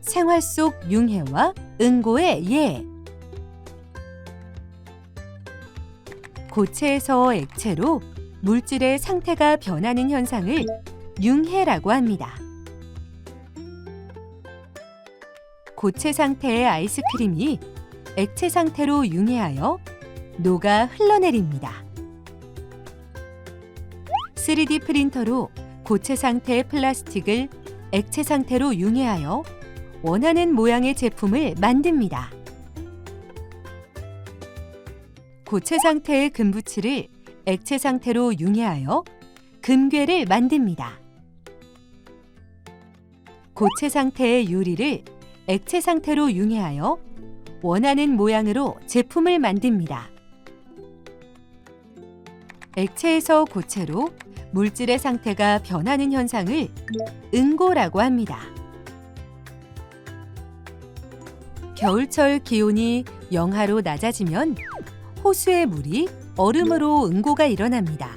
생활 속 융해와 응고의 예. 고체에서 액체로 물질의 상태가 변하는 현상을 융해라고 합니다. 고체 상태의 아이스크림이 액체 상태로 융해하여 녹아 흘러내립니다. 3D 프린터로 고체 상태의 플라스틱을 액체 상태로 융해하여 원하는 모양의 제품을 만듭니다. 고체 상태의 금부치를 액체 상태로 융해하여 금괴를 만듭니다. 고체 상태의 유리를 액체 상태로 융해하여 원하는 모양으로 제품을 만듭니다. 액체에서 고체로 물질의 상태가 변하는 현상을 응고라고 합니다. 겨울철 기온이 영하로 낮아지면 호수의 물이 얼음으로 응고가 일어납니다.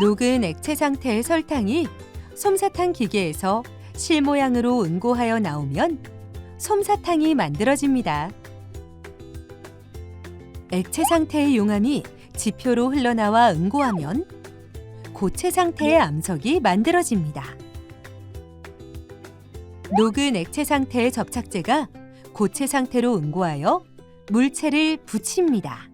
녹은 액체 상태의 설탕이 솜사탕 기계에서 실 모양으로 응고하여 나오면 솜사탕이 만들어집니다. 액체 상태의 용암이 지표로 흘러나와 응고하면 고체 상태의 암석이 만들어집니다. 녹은 액체 상태의 접착제가 고체 상태로 응고하여 물체를 붙입니다.